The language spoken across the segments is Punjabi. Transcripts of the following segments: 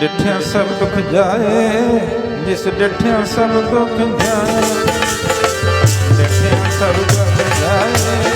ਡਿਠਿਆ ਸਭ ਦੁੱਖ ਜਾਏ ਜਿਸ ਡਿਠਿਆ ਸਭ ਦੁੱਖ ਜਾਏ। ਡਿਠਿਆ ਸਭ ਦੁੱਖ ਜਾਏ।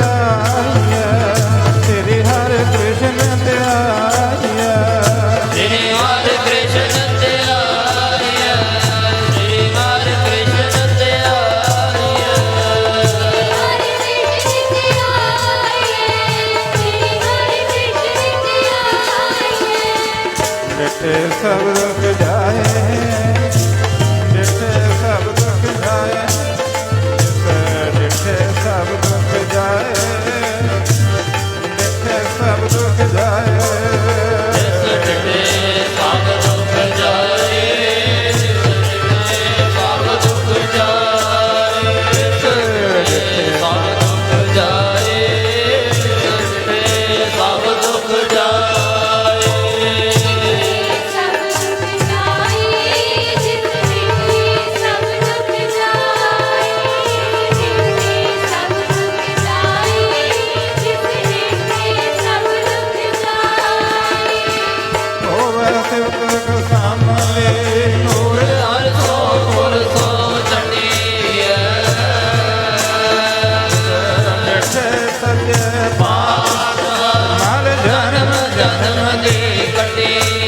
ਸਭ ਰੁਕ ਜਾਏ। સાધન દે કટે.